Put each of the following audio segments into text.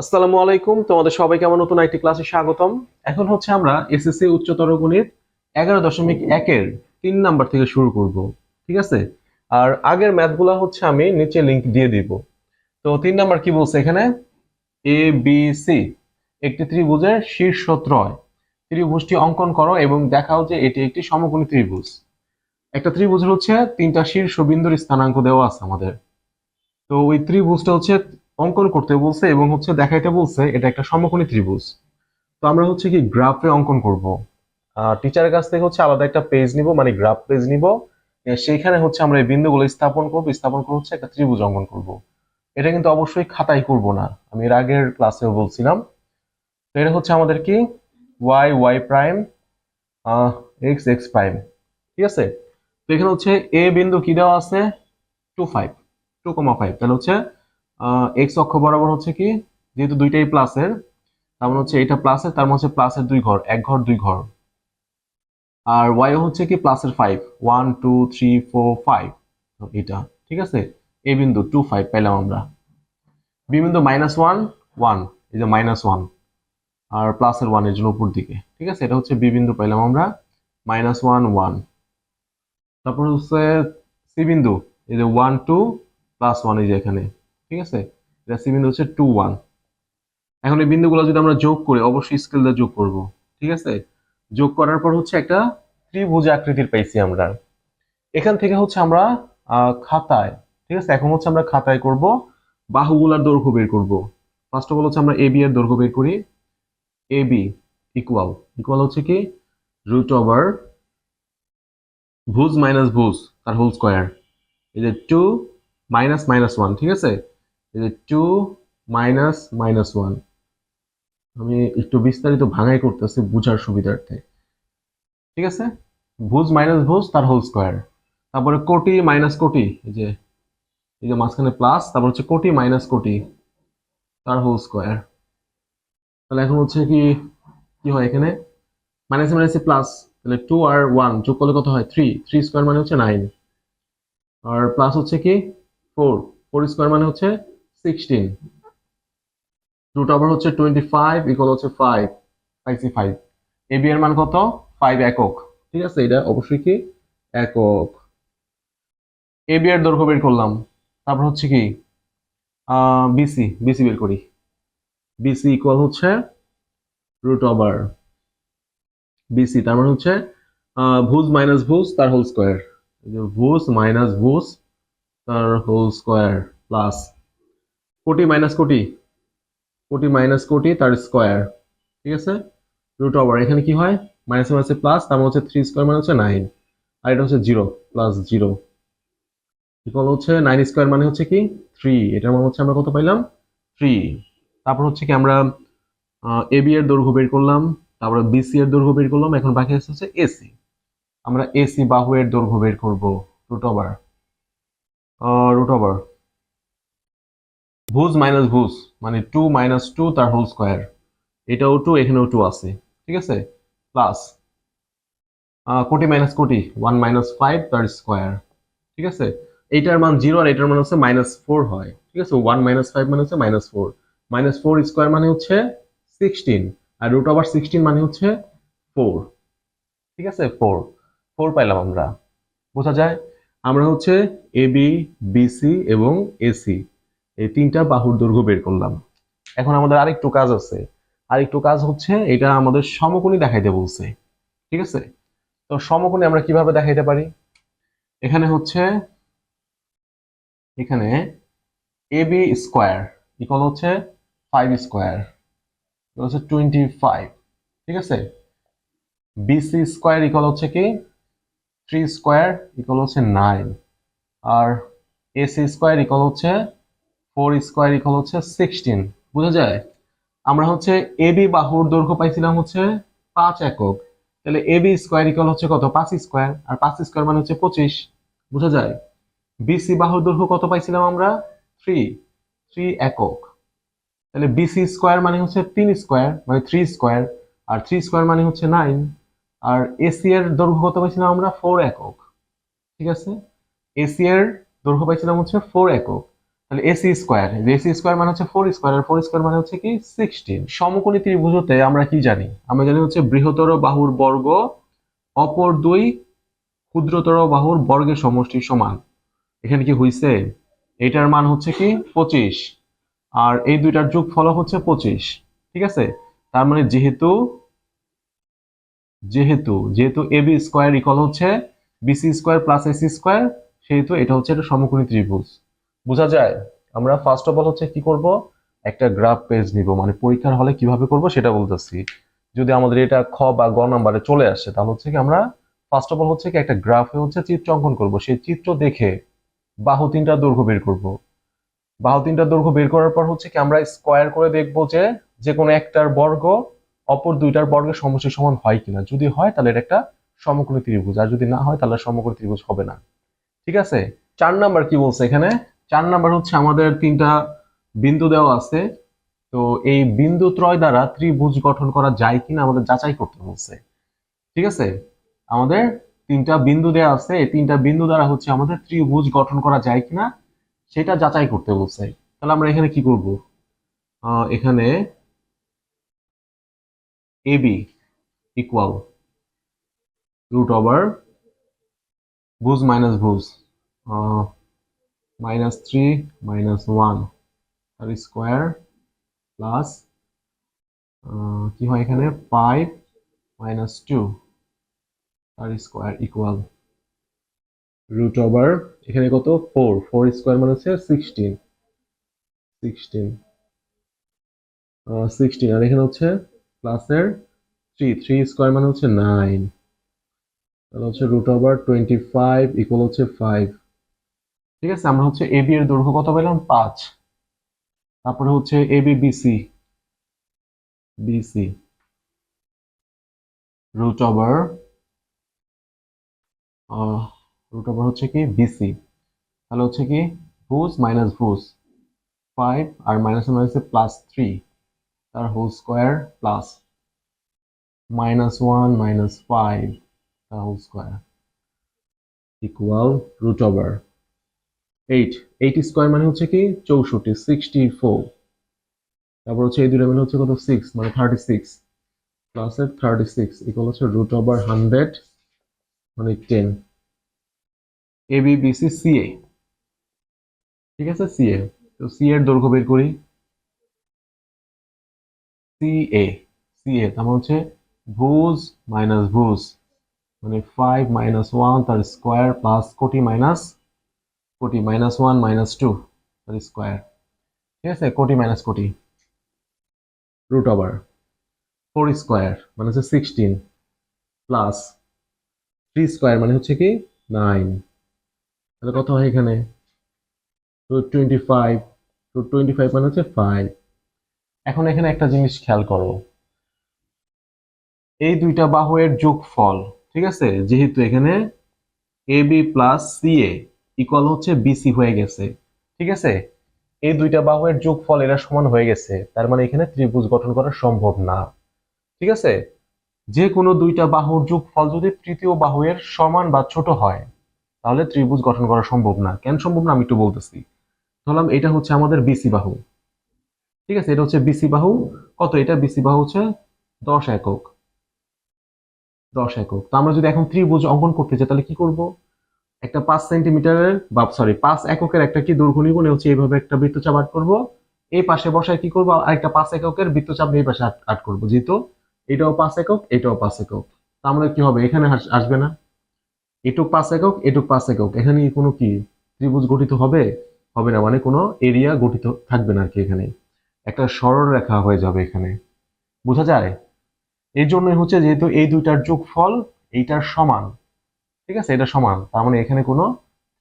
আসসালামু আলাইকুম। তোমাদের সবাইকে আমার নতুন আইটি ক্লাসে স্বাগতম। এখন হচ্ছে আমরা এসএসসি উচ্চতর গণিত এগারো দশমিক একের তিন নাম্বার থেকে শুরু করব, ঠিক আছে? আর আগের ম্যাথগুলো হচ্ছে আমি নিচে লিংক দিয়ে দিব। তো তিন নাম্বার কি বলছে এখানে? এ বি সি একটি ত্রিভুজের শীর্ষ ত্রয়। ত্রিভুজটি অঙ্কন করো এবং দেখাও যে এটি একটি সমকোণী ত্রিভুজ। একটা ত্রিভুজের হচ্ছে তিনটা শীর্ষবিন্দুর স্থানাঙ্ক দেওয়া আছে আমাদের। তো ওই ত্রিভুজটা হচ্ছে অঙ্কন করতে বলছে এবং হচ্ছে দেখাইতে বলছে এটা একটা সমকোণী ত্রিভুজ। তো আমরা হচ্ছে কি গ্রাফে অঙ্কন করব। টিচারের কাছ থেকে হচ্ছে আলাদা একটা পেজ নিব মানে গ্রাফ পেজ নিব। সেইখানে হচ্ছে আমরা এই বিন্দুগুলো স্থাপন করব, স্থাপন করে হচ্ছে একটা ত্রিভুজ অঙ্কন করব। এটা কিন্তু অবশ্যই খাতায় করব না। আমি এর আগের ক্লাসেও বলছিলাম। তো এটা হচ্ছে আমাদের কি? Y y prime x x prime ঠিক আছে? তো এখানে হচ্ছে এ বিন্দু কি দেওয়া আছে? Two five two comma five তাহলে হচ্ছে এক্স অক্ষ বরাবর হচ্ছে কি? যেহেতু দুইটাই প্লাসের তার মানে হচ্ছে এটা প্লাসের তার মানে হচ্ছে প্লাসের দুই ঘর, এক ঘর, দুই ঘর। আর ওয়াই হচ্ছে কি প্লাসের five one two three four five এটা, ঠিক আছে? এ বিন্দু টু ফাইভ পেলাম আমরা। বি বিন্দু মাইনাস ওয়ান ওয়ান এই যে মাইনাস ওয়ান আর প্লাসের ওয়ানের জন্য উপর দিকে, ঠিক আছে? এটা হচ্ছে বি বিন্দু পেলাম আমরা মাইনাস ওয়ান ওয়ান তারপর হচ্ছে সি বিন্দু, এই যে ওয়ান টু প্লাস ওয়ান এই যে এখানে। ঠিক আছে? এটা সি বিন্দু হচ্ছে টু ওয়ান এখন এই বিন্দুগুলো যদি আমরা যোগ করি, অবশ্যই স্কেল দিয়ে যোগ করব, ঠিক আছে? যোগ করার পর হচ্ছে একটা ত্রিভুজ আকৃতির পাইছি আমরা। এখান থেকে হচ্ছে আমরা খাতায়, ঠিক আছে? এখন হচ্ছে আমরা খাতায় করব, বাহুগুলার দৈর্ঘ্য বের করব। ফার্স্ট অফ অল হচ্ছে আমরা এ বি এর দৈর্ঘ্য বের করি। এ বি ইকুয়াল ইকুয়াল হচ্ছে কি? রুট ওভার ভুজ মাইনাস ভুজ, তার হোল স্কোয়ার এই যে টু মাইনাস মাইনাস ওয়ান ঠিক আছে? টু মাইনাস মাইনাস ওয়ান আমি একটু বিস্তারিত ভাঙাই করতেছি বুঝার সুবিধার্থে। ঠিক আছে? ভুজ মাইনাস ভুজ, তার হোল স্কোয়ার তারপরে কোটি মাইনাস কোটি, এই যে এই যে মাঝখানে প্লাস তারপর হচ্ছে কোটি মাইনাস কোটি, তার হোল স্কোয়ার তাহলে এখন হচ্ছে কি কি হয় এখানে? মাইনাসে মাইনাসে প্লাস তাহলে টু আর ওয়ান যোগ করলে কত হয়? থ্রি থ্রি স্কোয়ার মানে হচ্ছে নাইন আর প্লাস হচ্ছে কি? ফোর ফোর স্কোয়ার মানে হচ্ছে সিক্সটিন রুট ওভার হচ্ছে টোয়েন্টি ফাইভ ইকুয়াল হচ্ছে ফাইভ পাইছি ফাইভ এ বি এর মান কত? ফাইভ একক। ঠিক আছে, এটা অবশ্যই কি? একক। এ বি এর দৈর্ঘ্য বের করলাম। তারপর হচ্ছে কি? বিসি বিসি বের করি। বিসি ইকুয়াল হচ্ছে রুট ওভার বিসি তার মানে হচ্ছে ভুজ মাইনাস ভুজ, তার হোল স্কোয়ার ভুজ মাইনাস ভুজ, তার হোল স্কোয়ার প্লাস কোটি মাইনাস কোটি কোটি মাইনাস কোটি তার স্কোয়ার ঠিক আছে? রুট ওভার এখানে কি হয়? মাইনাস মাইনাসে প্লাস তার মানে হচ্ছে থ্রি স্কোয়ার মানে হচ্ছে নাইন আর এটা হচ্ছে জিরো প্লাস জিরো ইকুয়াল হচ্ছে? নাইন স্কোয়ার মানে হচ্ছে কি? থ্রি এটার মানে হচ্ছে আমরা কত পাইলাম? থ্রি তারপর হচ্ছে কি আমরা এ বি এর দৈর্ঘ্য বের করলাম, তারপরে বিসি এর দৈর্ঘ্য বের করলাম, এখন বাকি আছে হচ্ছে এসি আমরা এসি বাহু এর দৈর্ঘ্য বের করব রুট ওভার রুট ওভার ভুজ মাইনাস ভুজ মানে টু মাইনাস টু তার হোল স্কোয়ার এটাও টু এখানেও টু আছে, ঠিক আছে? প্লাস কোটি মাইনাস কোটি ওয়ান মাইনাস ফাইভ তার স্কোয়ার ঠিক আছে? এইটার মান জিরো আর এটার মান হচ্ছে মাইনাস ফোর হয়, ঠিক আছে? ওয়ান মাইনাস ফাইভ মানে হচ্ছে minus four minus four square মানে হচ্ছে সিক্সটিন আর রুট ওভার সিক্সটিন মানে হচ্ছে ফোর ঠিক আছে? ফোর ফোর পাইলাম আমরা। বোঝা যায়? আমরা হচ্ছে এ বি বিসি এবং এসি এই তিনটা বাহুর দৈর্ঘ্য বের করলাম। এখন আমাদের আরেকটু কাজ আছে। আরেকটু কাজ হচ্ছে, এটা আমাদের সমকোণী দেখাইতে বলছে। ঠিক আছে? তো সমকোণী আমরা কীভাবে দেখাইতে পারি? এখানে হচ্ছে, এখানে এ বি স্কোয়ার ইকুয়াল হচ্ছে ফাইভ স্কোয়ার হচ্ছে টোয়েন্টি ফাইভ ঠিক আছে? বিসি স্কোয়ার ইকুয়াল হচ্ছে কি? থ্রি স্কোয়ার ইকুয়াল হচ্ছে নাইন আর এসি স্কোয়ার ইকুয়াল হচ্ছে ফোর স্কোয়ার ইকুয়াল হচ্ছে সিক্সটিন বোঝা যায়? আমরা হচ্ছে এ বি বাহুর দৈর্ঘ্য পাইছিলাম হচ্ছে পাঁচ একক। তাহলে এ বি স্কোয়ার ইকুয়াল হচ্ছে কত? পাঁচ স্কোয়ার, আর পাঁচ স্কোয়ার মানে হচ্ছে পঁচিশ, বোঝা যায়? বিসি বাহুর দৈর্ঘ্য কত পাইছিলাম আমরা? থ্রি থ্রি একক। তাহলে বিসি স্কোয়ার মানে হচ্ছে তিন স্কোয়ার মানে থ্রি স্কোয়ার, আর থ্রি স্কোয়ার মানে হচ্ছে নাইন আর এসি এর দৈর্ঘ্য কত পাইছিলাম আমরা? ফোর একক। ঠিক আছে? এসি এর দৈর্ঘ্য পাইছিলাম হচ্ছে ফোর একক। তাহলে এসি স্কোয়ার এসি স্কোয়ার মানে হচ্ছে ফোর স্কোয়ার, আর ফোর স্কোয়ার মানে হচ্ছে কি সিক্সটিন। সমকোণী ত্রিভুজতে আমরা কি জানি? আমরা জানি হচ্ছে বৃহত্তর বাহুর বর্গ অপর দুই ক্ষুদ্রতর বাহুর বর্গের সমষ্টি সমান। এখানে কি হইছে? এটার মান হচ্ছে কি? পঁচিশ। আর এই দুইটার যোগ ফল হচ্ছে পঁচিশ। ঠিক আছে? তার মানে যেহেতু যেহেতু যেহেতু এ বি স্কোয়ার ইকল হচ্ছে BC square plus AC square, সেহেতু এটা হচ্ছে একটা সমকোণী ত্রিভুজ। বোঝা যায়? আমরা ফার্স্ট অফ অল হচ্ছে কি করব? একটা গ্রাফ পেজ নিব মানে পরীক্ষার হলে কীভাবে করব সেটা বলতেছি। যদি আমাদের এটা খ বা গ নাম্বারে চলে আসে, তাহলে হচ্ছে কি আমরা ফার্স্ট অফ অল হচ্ছে কি একটা গ্রাফে হচ্ছে চিত্র অঙ্কন করব। সেই চিত্র দেখে বাহু তিনটা দৈর্ঘ্য বের করব। বাহু তিনটা দৈর্ঘ্য বের করার পর হচ্ছে কি আমরা স্কোয়ার করে দেখব যে যে কোনো একটার বর্গ অপর দুইটার বর্গের সমষ্টি সমান হয় কিনা। যদি হয়, তাহলে এটা একটা সমকোণী ত্রিভুজ। আর যদি না হয়, তাহলে সমকোণী ত্রিভুজ হবে না। ঠিক আছে? চার নাম্বার কি বলছে এখানে? চার নাম্বার হচ্ছে আমাদের তিনটা বিন্দু দেওয়া আছে। তো এই বিন্দু ত্রয় দ্বারা ত্রিভুজ গঠন করা যায় কিনা আমাদের যাচাই করতে বলছে ঠিক আছে? আমাদের তিনটা বিন্দু দেওয়া আছে। এই তিনটা বিন্দু দ্বারা হচ্ছে আমাদের ত্রিভুজ গঠন করা যায় কিনা সেটা যাচাই করতে বলছে তাহলে আমরা এখানে কি করব? এখানে এবি ইকুয়াল রুট ওভার ভুজ মাইনাস ভুজ। মাইনাস থ্রি মাইনাস ওয়ান তার স্কোয়ার প্লাস কি হয় এখানে? ফাইভ মাইনাস টু তার স্কোয়ার ইকুয়াল রুট ওভার এখানে কত? ফোর ফোর স্কোয়ার মানে হচ্ছে সিক্সটিন সিক্সটিন সিক্সটিন আর এখানে হচ্ছে প্লাসের থ্রি থ্রি স্কোয়ার মানে হচ্ছে নাইন তাহলে হচ্ছে root over twenty five equal হচ্ছে ফাইভ ঠিক আছে? আমরা হচ্ছে এবি এর দৈর্ঘ্য কত পেলাম? পাঁচ। তারপরে হচ্ছে AB BC BC root over root over হচ্ছে কি? বিসি তাহলে হচ্ছে কি? ভুজ মাইনাস ভুজ ফাইভ আর মাইনাস মাইনাসে প্লাস থ্রি তার whole square plus minus one minus five তার whole square equal root over eight eight square মানে হচ্ছে কি? চৌষট্টি সিক্সটি ফোর তারপর হচ্ছে এই দুটো মানে হচ্ছে কত? সিক্স মানে থার্টি সিক্স প্লাসের থার্টি সিক্স ইকুয়াল হচ্ছে রুট ওভার হান্ড্রেড মানে ten A B B C C A ঠিক আছে? সি এ তো সি এর দৈর্ঘ্য বের করি। সি এ সি এ তার মানে হচ্ছে ভুজ মাইনাস ভুজ মানে ফাইভ মাইনাস ওয়ান তার স্কোয়ার প্লাস কোটি মাইনাস কোটি মাইনাস ওয়ান মাইনাস টু তার স্কোয়ার ঠিক আছে? কোটি মাইনাস কোটি রুট ওভার ফোর স্কোয়ার মানে হচ্ছে সিক্সটিন প্লাস থ্রি স্কোয়ার মানে হচ্ছে কি নাইন তাহলে কত হয় এখানে? Root twenty five two twenty five মানে হচ্ছে ফাইভ এখন এখানে একটা জিনিস খেয়াল করো। এই দুইটা বাহুয়ের যোগফল, ঠিক আছে? যেহেতু এখানে A B plus C A equal হচ্ছে বিসি হয়ে গেছে, ঠিক আছে? এই দুইটা বাহুয়ের যোগফল এরা সমান হয়ে গেছে, তার মানে এখানে ত্রিভুজ গঠন করা সম্ভব না, ঠিক আছে? যে কোনো দুইটা বাহুর যোগফল যদি তৃতীয় বাহুয়ের সমান বা ছোট হয়, তাহলে ত্রিভুজ গঠন করা সম্ভব না। কেন সম্ভব না আমি একটু বলতেছি? ধরলাম এটা হচ্ছে আমাদের বিসি বাহু, ঠিক আছে? এটা হচ্ছে বিসি বাহু, কত? এটা বিসি বাহু হচ্ছে দশ একক দশ একক। তো আমরা যদি এখন ত্রিভুজ অঙ্কন করতে চাই তাহলে কি করব? একটা পাঁচ সেন্টিমিটারের বা সরি পাঁচ এককের একটা কি দৈর্ঘ্য নিব? হচ্ছে এইভাবে একটা বৃত্তচাপ আট করব। এই পাশে বসায় কি করব? আরেকটা পাঁচ এককের বৃত্তচাপ এই পাশে আট- করব, যেহেতু এটাও পাঁচ একক, এটাও পাঁচ একক। তা আমাদের কি হবে? এখানে আস- আসবে না। এটুক পাঁচ একক, এটুক পাঁচ একক। এখানে কোনো কি ত্রিভুজ গঠিত হবে? হবে না মানে কোনো এরিয়া গঠিত থাকবে না আর কি এখানে। একটা সরল রেখা হয়ে যাবে এখানে। বোঝা যায়? এই জন্যই হচ্ছে যেহেতু এই দুইটার যোগফল এইটার সমান। ঠিক আছে? এটা সমান। তার মানে এখানে কোনো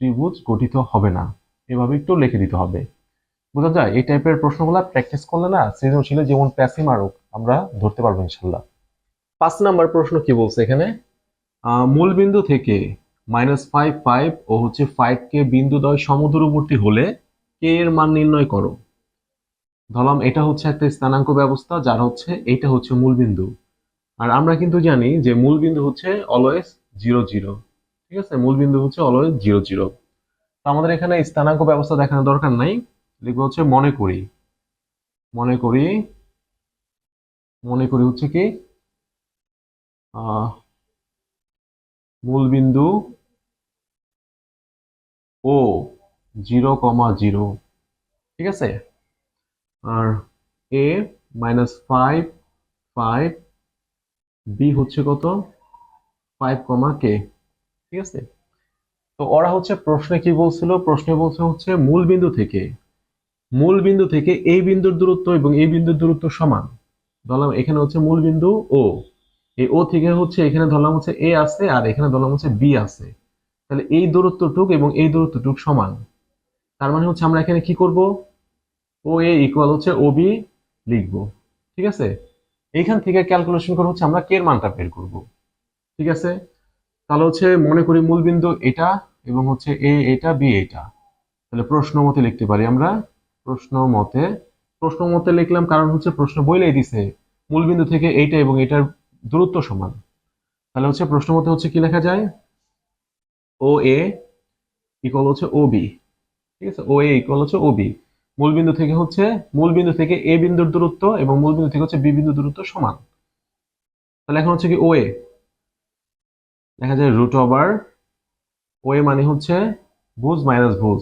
ত্রিভুজ গঠিত হবে না। এভাবে একটু লিখে দিতে হবে। বোঝা যায়? এই টাইপের প্রশ্নগুলো প্র্যাকটিস করলে না সৃজনশীলে যেমন প্যাসি মারুক আমরা ধরতে পারব ইনশাল্লাহ পাঁচ নাম্বার প্রশ্ন কি বলছে এখানে? মূল বিন্দু থেকে মাইনাস ফাইভ ফাইভ ও হচ্ছে ফাইভ কে বিন্দু দ্বয় সমদূরবর্তী হলে কে এর মান নির্ণয় করো। ধরলাম এটা হচ্ছে একটা স্থানাঙ্ক ব্যবস্থা, যার হচ্ছে এটা হচ্ছে মূল বিন্দু। আর আমরা কিন্তু জানি যে মূল বিন্দু হচ্ছে অলওয়েজ জিরো জিরো ঠিক আছে? মূল বিন্দু হচ্ছে অলওয়েজ জিরো জিরো। তো আমাদের এখানে স্থানাঙ্ক ব্যবস্থা দেখানোর দরকার নাই। লিখব হচ্ছে মনে করি মনে করি মনে করি হচ্ছে কি? মূল বিন্দু ও জিরো কমা জিরো। ঠিক আছে? আর A minus five five, B হচ্ছে কত? Five comma K? ঠিক আছে? তো ওরা হচ্ছে প্রশ্নে কি বলছিল? প্রশ্নে বলছে হচ্ছে মূল বিন্দু থেকে। মূল বিন্দু থেকে এই বিন্দুর দূরত্ব এবং এই বিন্দুর দূরত্ব সমান। ধরলাম এখানে হচ্ছে মূল বিন্দু ও এই ও থেকে হচ্ছে এখানে ধরলাম হচ্ছে এ আছে আর এখানে ধরলাম হচ্ছে বি আছে। তাহলে এই দূরত্বটুক এবং এই দূরত্বটুক সমান। তার মানে হচ্ছে আমরা এখানে কি করব? ও এ ইকুয়াল হচ্ছে ও বি লিখব। ঠিক আছে? এইখান থেকে ক্যালকুলেশন করে হচ্ছে আমরা কে এর মানটা বের করব। ঠিক আছে? তাহলে হচ্ছে মনে করি মূল বিন্দু এটা এবং হচ্ছে এ এটা, বি এটা। তাহলে প্রশ্ন মতে লিখতে পারি আমরা। প্রশ্ন মতে প্রশ্ন মতে লিখলাম কারণ হচ্ছে প্রশ্ন বইলেই দিছে। মূল বিন্দু থেকে এইটা এবং এটার দূরত্ব সমান। তাহলে হচ্ছে প্রশ্ন মতে হচ্ছে কি লেখা যায়? ও এ ইকুয়াল হচ্ছে ও বি। ঠিক আছে? ও এ ইকুয়াল হচ্ছে ও বি। মূল বিন্দু থেকে হচ্ছে মূল বিন্দু থেকে এ বিন্দুর দূরত্ব এবং মূল বিন্দু থেকে হচ্ছে বি বিন্দুর দূরত্ব সমান। তাহলে এখন হচ্ছে কি ও এ। দেখা যায় রুট ওভার ও এ মানে হচ্ছে ভুজ মাইনাস ভুজ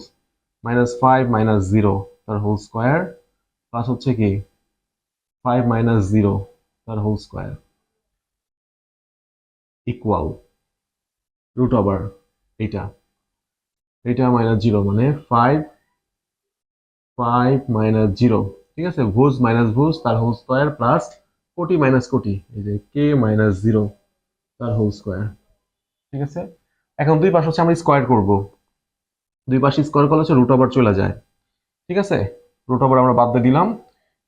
মাইনাস ফাইভ মাইনাস জিরো তার হোল স্কোয়ার প্লাস হচ্ছে কি ফাইভ মাইনাস জিরো তার whole square equal root over এইটা এটা মাইনাস জিরো মানে ফাইভ ফাইভ মাইনাস জিরো ঠিক আছে? ভুজ মাইনাস ভুজ, তার হোল স্কোয়ার প্লাস কোটি মাইনাস কোটি, এই যে কে মাইনাস জিরো তার হোল স্কোয়ার ঠিক আছে? এখন দুই পাশ হচ্ছে আমরা স্কোয়ার করব। দুই পাশে স্কোয়ার করলে হচ্ছে রুট ওভার চলে যায়। ঠিক আছে? রুট ওভার আমরা বাদ দিয়ে দিলাম।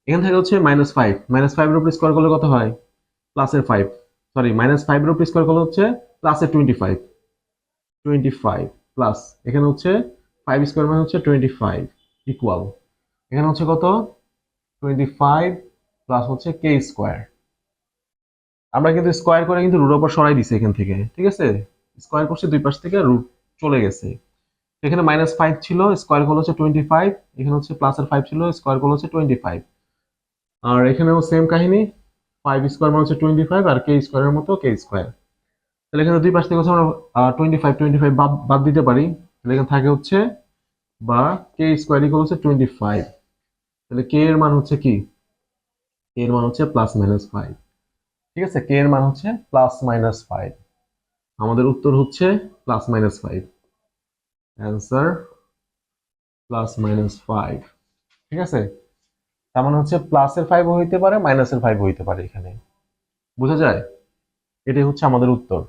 এখান থেকে হচ্ছে মাইনাস ফাইভ মাইনাস ফাইভের উপর স্কোয়ার করলে কত হয়? প্লাসের ফাইভ সরি মাইনাস ফাইভের উপর স্কোয়ার করলে হচ্ছে প্লাসের twenty five twenty five plus এখানে হচ্ছে ফাইভ স্কোয়ার মানে হচ্ছে টোয়েন্টি ফাইভ ইকুয়াল এখানে হচ্ছে কত? টোয়েন্টি ফাইভ প্লাস হচ্ছে কে স্কোয়ার আমরা কিন্তু স্কোয়ার করে কিন্তু রুট ওভার সরাই দিছি এখান থেকে। ঠিক আছে? স্কোয়ার করছে দুই পাশ থেকে রুট চলে গেছে। এখানে মাইনাস ফাইভ ছিল স্কোয়ার করলে হচ্ছে টোয়েন্টি ফাইভ এখানে হচ্ছে প্লাসের ফাইভ ছিল স্কোয়ার করলে হচ্ছে টোয়েন্টি ফাইভ আর এখানেও সেম কাহিনী ফাইভ স্কোয়ার মানে হচ্ছে টোয়েন্টি ফাইভ আর কে স্কোয়ারের মতো কে স্কোয়ার তাহলে এখানে দুই পাশ থেকে হচ্ছে আমরা টোয়েন্টি ফাইভ টোয়েন্টি ফাইভ বাদ বাদ দিতে পারি। তাহলে এখানে থাকে হচ্ছে বা কে স্কোয়ার ইকুয়াল হচ্ছে টোয়েন্টি ফাইভ তাহলে কে এর মান হচ্ছে কি? কে এর মান হচ্ছে প্লাস মাইনাস ফাইভ ঠিক আছে? কে এর মান হচ্ছে প্লাস মাইনাস ফাইভ আমাদের উত্তর হচ্ছে plus minus five answer plus minus five ঠিক আছে? তার মানে হচ্ছে প্লাসের ফাইভ হইতে পারে মাইনাসের ফাইভ হইতে পারে এখানে। বোঝা যায়? এটাই হচ্ছে আমাদের উত্তর।